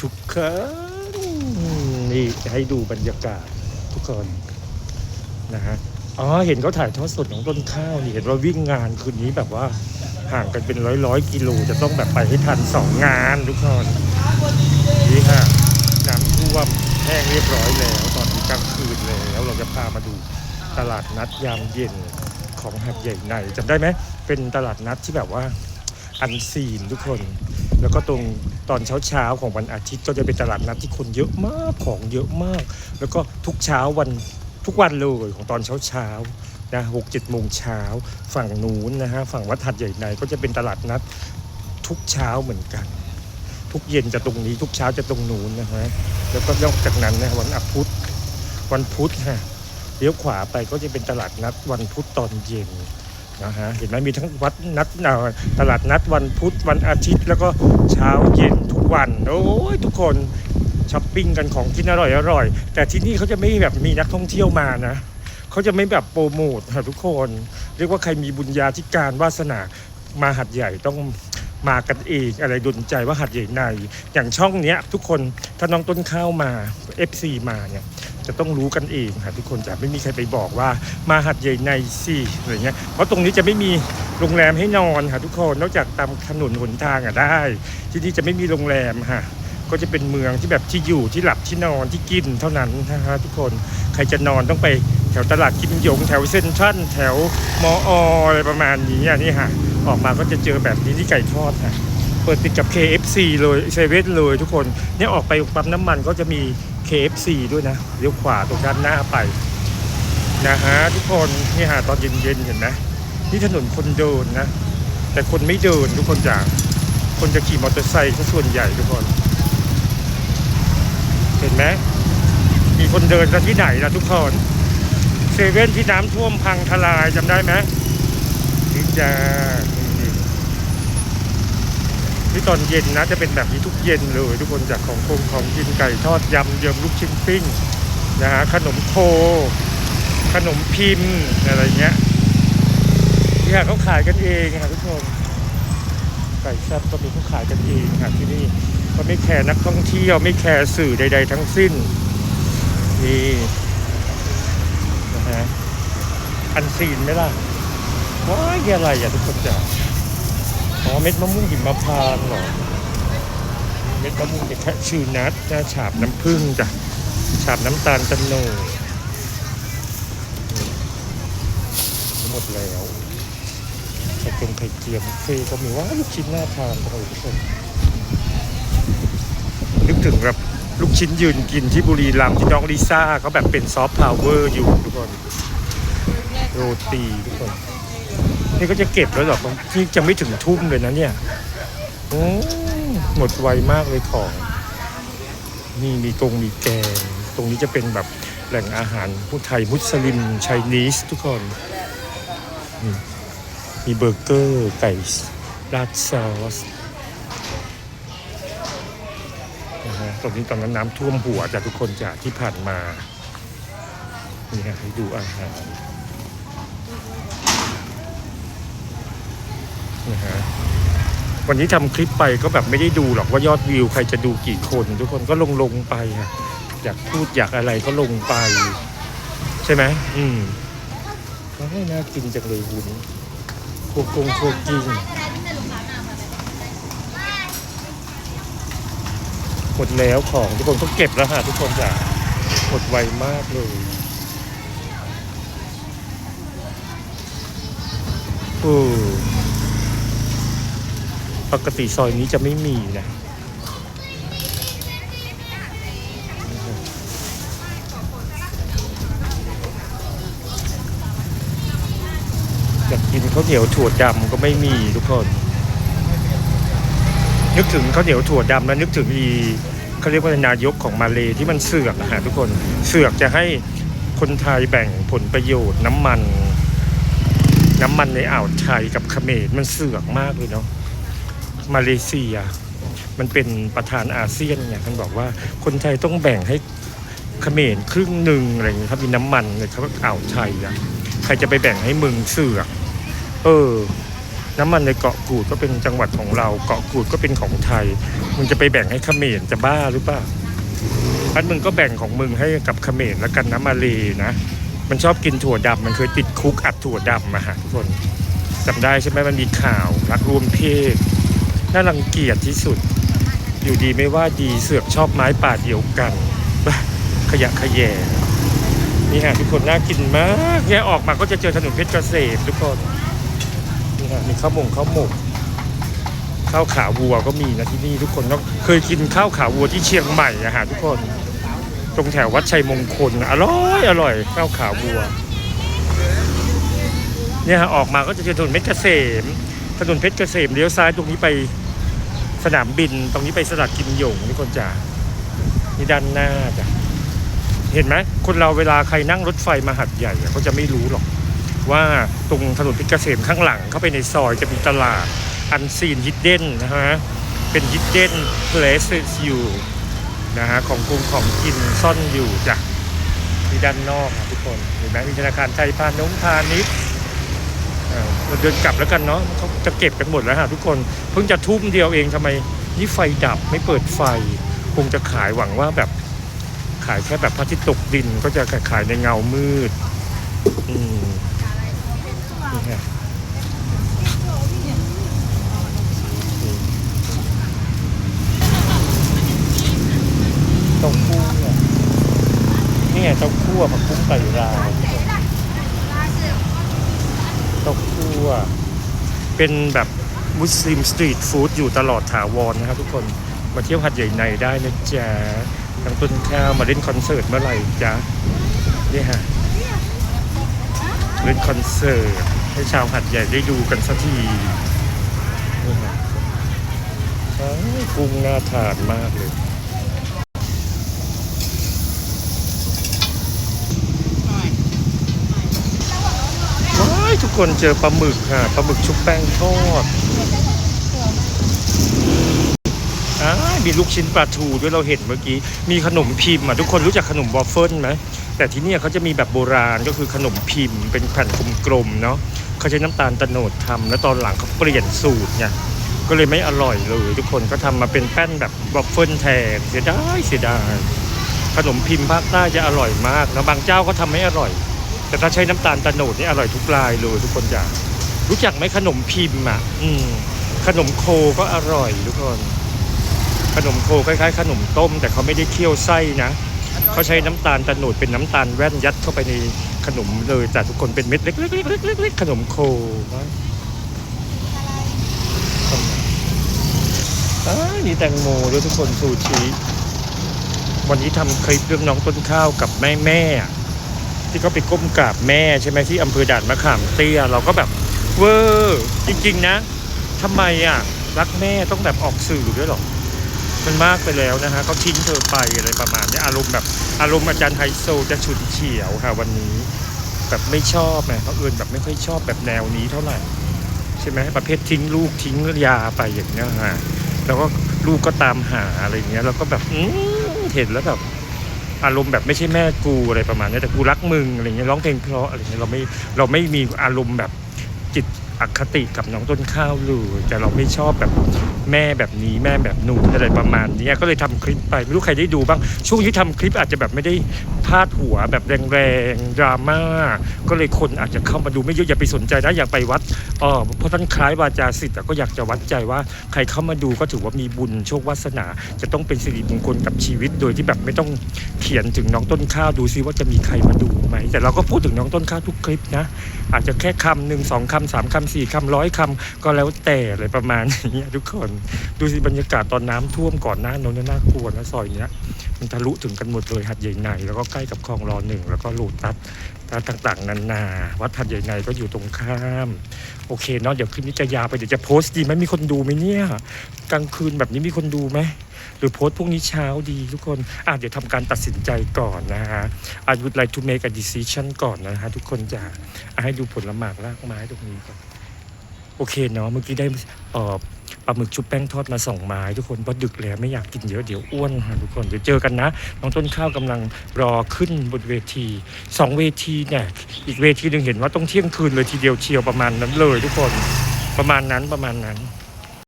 ทุกคนนี่ให้ดูบรรยากาศทุกคนนะฮะอ๋อเห็นเขาถ่ายทอดสดของต้นข้าวนี่เห็นว่าวิ่งงานคืนนี้แบบว่าห่างกันเป็นร้อยร้อยกิโลจะต้องแบบไปให้ทันสองงานทุกคนนี่ค่ะน้ำท่วมแห้งเรียบร้อยแล้ว ตอนนี้กลางคืนแล้วเราจะพามาดูตลาดนัดยามเย็นของหัดใหญ่ในจำได้ไหมเป็นตลาดนัดที่แบบว่าอันซีนทุกคน แล้วก็ตรงตอนเช้าๆของวันอาทิตย์ก็จะเป็นตลาดนัดที่คนเยอะมากของเยอะมาก แล้วก็ทุกเช้าวันทุกวันเลยของตอนเช้าเช้าๆนะหกเจ็ดโมงเช้าฝั่งนู้นนะฮะฝั่งวัดหัดใหญ่ในก็จะเป็นตลาดนัดทุกเช้าเหมือนกัน ทุกเย็นจะตรงนี้ทุกเช้าจะตรงนู้นนะฮะแล้วก็นอกจากนั้นนะวันอาพุธวันพุธฮะเลี้ยวขวาไปก็จะเป็นตลาดนัดวันพุธตอนเย็น นะฮะเห็นไหมมีทั้งวัดนัดตลาดนัดวันพุธวันอาทิตย์ แล้วก็เช้าเย็นทุกวันโอ้ยทุกคนช้อปปิ้งกันของกินอร่อยอร่อย แต่ที่นี่เขาจะไม่แบบมีนักท่องเที่ยวมานะเขาจะไม่แบบโปรโมทค่ะทุกคน เรียกว่าใครมีบุญญาธิการวาสนามาหัดใหญ่ต้องมากันเองอะไรดนใจว่าหัดใหญ่ใน อย่างช่องเนี้ยทุกคนถ้าน้องต้นข้าวมา FC มาเนี่ย จะต้องรู้กันเองค่ะทุกคนจะไม่มีใครไปบอกว่ามาหัดใหญ่ในสิอะไรเงี้ยเพราะตรงนี้จะไม่มีโรงแรมให้นอนค่ะทุกคนนอกจากตามถนนหนทางอะได้ ที่นี่จะไม่มีโรงแรมค่ะก็จะเป็นเมืองที่แบบที่อยู่ที่หลับที่นอนที่กินเท่านั้นนะฮะทุกคนใครจะนอนต้องไปแถวตลาดกิมยง แถวเซ็นทรัลแถวมออะไรประมาณนี้อะนี่ค่ะออกมาก็จะเจอแบบนี้ที่ไก่ทอดค่ะ ปิดติดกับ KFC เลยเซเว่นเลยทุกคนเนี่ยออกไปปั๊มน้ำมันก็จะมี KFC ด้วยนะเลี้ยวขวาตรงด้านหน้าไปนะฮะทุกคนนี่ฮะตอนเย็นๆเห็นไหมนี่ถนนคนเดินนะ แต่คนไม่เดินทุกคนจะคนจะขี่มอเตอร์ไซค์ซะส่วนใหญ่ทุกคน เห็นไหมมีคนเดินกันที่ไหนล่ะทุกคนเซเว่นที่น้ำท่วมพังทลายจำได้ไหมนี่จ้า ที่ตอนเย็นนะจะเป็นแบบนี้ทุกเย็นเลยทุกคนจากของคงของกินไก่ทอดยำเยิมลูกชิ้นปิ้งนะฮะขนมโค ขนมพิมพ์อะไรเงี้ยที่หาเขาขายกันเองค่ะทุกคนไก่แซ่บก็มีเขาขายกันเองค่ะที่นี่ก็ไม่แคร์นักท่องเที่ยวไม่แคร์สื่อใด ๆ ทั้งสิ้นนี่นะฮะอันซีนไหมล่ะว้ายอะไรอะทุกคนจ๋า อ๋อเม็ดมะม่วงหิมพานต์เหรอ เม็ดมะม่วงเด็กแคชื่อนัดนะฉาบน้ำผึ้งจ้ะ ฉาบน้ำตาลตะโนหมดแล้วไข่เค็มไข่เจียวบุฟเฟ่ก็มีว่าลูกชิ้นน่าทานเลยทุกคนนึกถึงแบบลูกชิ้นยืนกินที่บุรีรัมย์ที่น้องลิซ่าเขาแบบเป็นซอฟต์พาวเวอร์อยู่ทุกคน โรตีทุกคน นี่ก็จะเก็บแล้วหรอที่จะไม่ถึงทุ่มเลยนะเนี่ยโอ้หมดไวมากเลยของ นี่มีกงมีแกง ตรงนี้จะเป็นแบบแหล่งอาหารผู้ไทยมุสลิมไชนีสทุกคนมีเบอร์เกอร์ไก่ราดซอสนะฮะตรงนี้ตอนนั้นน้ำท่วมหัวจากทุกคนจากที่ผ่านมา นี่ฮะให้ดูอาหาร นะฮะวันนี้ทำคลิปไปก็แบบไม่ได้ดูหรอกว่ายอดวิว ใครจะดูกี่คน ทุกคนก็ลงลงไปอะอยากพูดอยากอะไรก็ลงไป ใช่ไหมอืมก็ให้น่ากินจังเลยวุ้นโคกงโคกิงหมดแล้วของทุกคนก็เก็บแล้วฮะทุกคนจ้ะหมดไวมากเลยเออ ปกติซอยนี้จะไม่มีนะอยากกินข้าวเหนียวถั่วดำก็ไม่มีทุกคน นึกถึงข้าวเหนียวถั่วดำแล้วนึกถึงอีเขาเรียกว่านายกของมาเลที่มันเสือกนะฮะทุกคนเสือกจะให้คนไทยแบ่งผลประโยชน์น้ำมัน น้ำมันในอ่าวไทยกับเขมรมันเสือกมากเลยเนาะ มาเลเซีย มันเป็นประธานอาเซียนไงท่านบอกว่าคนไทยต้องแบ่งให้เขมรครึ่งหนึ่งอะไรอย่างเงี้ยครับมีน้ำมันในเขาอ่าวไทยอะใครจะไปแบ่งให้มึงเสือกเออ น้ำมันในเกาะกูดก็เป็นจังหวัดของเรา เกาะกูดก็เป็นของไทย มึงจะไปแบ่งให้เขมรจะบ้าหรือเปล่าพันมึงก็แบ่งของมึงให้กับเขมรแล้วกันนะมาเลนะ มันชอบกินถั่วดำมันเคยติดคุกอัดถั่วดำมาฮะทุกคนจำได้ใช่ไหมมันมีข่าวรักรวมเพศ น่ารังเกียจที่สุด อยู่ดีไม่ว่าดีเสือกชอบไม้ป่าเดียวกัน ขยะขยะนี่ฮะทุกคนน่ากินมากเนี่ออกมาก็จะเจอถนนเพชรเกษมทุกคนนี่ฮะมีข้าวหมงข้าวหมกข้าวขาวัวก็มีนะที่นี่ทุกคนก็เคยกินข้าวขาวัวที่เชียงใหม่อะฮะทุกคน ตรงแถววัดชัยมงคลอร่อยอร่อยข้าวขาวัวเนี่ยฮะออกมาก็จะเจอถนนเพชรเกษม ถนนเพชรเกษมเลี้ยวซ้ายตรงนี้ไปสนามบิน ตรงนี้ไปสลัดกิมหยงนี่คนจ๋านี่ด้านหน้าจ้ะเห็นไหมคนเราเวลาใครนั่งรถไฟมาหัดใหญ่เขาจะไม่รู้หรอก ว่าตรงถนนเพชรเกษมข้างหลังเข้าไปในซอยจะมีตลาดอันซีนฮิดเด้นนะฮะเป็นฮิดเด้นเพลสอยู่นะฮะของกรุงของกินซ่อนอยู่จ้ะที่ด้านนอกนะทุกคนเห็นไหมมีธนาคารไทยพานุพาณิชย์ เราเดินกลับแล้วกันเนาะเขาจะเก็บกันหมดแล้วฮะทุกคนเพิ่งจะทุ่มเดียวเองทำไมนี่ไฟดับไม่เปิดไฟ คงจะขายหวังว่าแบบขายแค่แบบพระอาทิตย์ตกดินก็จะขายในเงามืดอืมนี่ไงเต้าคู่อะนี่ไงเต้าคู่อะผักบุ้งไก่ลาว เต้าคู่อะเป็นแบบมุสลิมสตรีทฟู้ดอยู่ตลอดถาวรนะครับทุกคนมาเที่ยวหัดใหญ่ในได้นะจ๊ะทางต้นข้าวมาเล่นคอนเสิร์ตเมื่อไหร่จ๊ะนี่ฮะเล่นคอนเสิร์ตให้ชาวหัดใหญ่ได้ดูกันสักทีนี่ฮะกุ้งน่าทานมากเลย ว้ายทุก คนเจอปลาหมึกค่ะปลาหมึกชุบแป้งทอดอ่ามีลูกชิ้นปลาทูด้วยเราเห็นเมื่อกี้ มีขนมพิมพ์อะทุกคนรู้จักขนมวอฟเฟิลไหมแต่ที่นี่เขาจะมีแบบโบราณก็คือขนมพิมพ์ เป็นแผ่นกลมๆเนาะเขาใช้น้ำตาลตะโนดทำแล้วตอนหลังเขาเปลี่ยนสูตรไงก็เลยไม่อร่อยเลย ทุกคนก็ทำมาเป็นแป้นแบบวอฟเฟิลแทนเสียดายเสียดายขนมพิมพ์ภาคใต้จะอร่อยมากแล้วบางเจ้าก็ทำไม่อร่อย แต่ถ้าใช้น้ำตาลตะโนดนี่อร่อยทุกรายเลยทุกคนอยากรู้จักไหมขนมพิมพ์อะ อืม ขนมโคก็อร่อยทุกคน ขนมโคคล้ายๆ ขนมต้ม แต่เขาไม่ได้เคี่ยวไส้นะเขาใช้น้ำตาลตะโนดเป็นน้ำตาลแว่นยัดเข้าไปในขนมเลยแต่ทุกคนเป็นเม็ดเล็กๆๆๆๆขนมโคนะอ้าวนี่แตงโมด้วยทุกคนซูชิวันนี้ทำคลิปเรื่องน้องต้นข้าวกับแม่แม่ๆอะ ที่เขาไปก้มกราบแม่ใช่ไหมที่อำเภอด่านมะขามเตี้ยเราก็แบบเวอร์จริง ๆ นะทำไมอะรักแม่ต้องแบบออกสื่อด้วยหรอมันมากไปแล้วนะฮะเขาทิ้งเธอไปอะไรประมาณนี้อารมณ์แบบอารมณ์อาจารย์ไฮโซจะฉุนเฉียวค่ะ วันนี้แบบไม่ชอบไงเขาเอื่นแบบไม่ค่อยชอบแบบแนวนี้เท่าไหร่ใช่ไหมประเภททิ้งลูกทิ้งยาไปอย่างเงี้ยฮะแล้วก็ลูกก็ตามหาอะไรเงี้ย แล้วก็แบบอเห็นแล้วแบบ อารมณ์แบบไม่ใช่แม่กูอะไรประมาณนี้แต่กูรักมึงอะไรเงี้ยร้องเพลงเพราะอะไรเงี้ยเราไม่เราไม่มีอารมณ์แบบจิต อคติกับน้องต้นข้าวเลยแต่เราไม่ชอบแบบแม่แบบนี้แม่แบบหนูอะไรประมาณนี้ก็เลยทำคลิปไปไม่รู้ใครได้ดูบ้างช่วงที่ทำคลิปอาจจะแบบไม่ได้พาดหัวแบบแรงๆดราม่าก็เลยคนอาจจะเข้ามาดูไม่เยอะอย่าไปสนใจนะอยากไปวัดเออเพราะท่านคล้ายวาจาสิทธิ์แต่ก็อยากจะวัดใจว่าใครเข้ามาดูก็ถือว่ามีบุญโชควาสนา จะต้องเป็นสิริมงคลกับชีวิต โดยที่แบบไม่ต้องเขียนถึงน้องต้นข้าวดูซิว่าจะมีใครมาดูไหมแต่เราก็พูดถึงน้องต้นข้าวทุกคลิปนะอาจจะแค่คำหนึ่งสองคำสามคำสี่คำร้อยคำก็แล้วแต่เลยประมาณนี้ทุกคน ดูสิบรรยากาศตอนน้ำท่วมก่อนหน้านั้นน่ากลัวนะซอยเนี้ย มันทะลุถึงกันหมดเลยหัดใหญ่ในแล้วก็ใกล้กับคลองรอหนึ่งแล้วก็โลตัสต่างๆ นานาวัดหัดใหญ่ในก็อยู่ตรงข้าม โอเคเนาะเดี๋ยวคลิปนี้จะยาวไปเดี๋ยวจะโพสต์ดีไหมมีคนดูไหมเนี่ยกลางคืนแบบนี้มีคนดูไหมหรือโพสต์พรุ่งนี้เช้าดีทุกคนอะเดี๋ยวทำการตัดสินใจก่อนนะฮะ I would like to make a decision ก่อนนะฮะทุกคนจะให้ดูผลหมากรากไม้ตรงนี้ก่อน โอเคเนาะเมื่อกี้ได้ปลาหมึกชุบแป้งทอดมาสองไม้ทุกคนเพราะดึกแล้วไม่อยากกินเยอะเดี๋ยวอ้วนฮะทุกคนเดี๋ยวเจอกันนะ น้องต้นข้าวกำลังรอขึ้นบนเวทีสองเวทีเนี่ยอีกเวทีหนึ่งเห็นว่าต้องเที่ยงคืนเลยทีเดียวเชียวประมาณนั้นเลย ทุกคนประมาณนั้นประมาณนั้น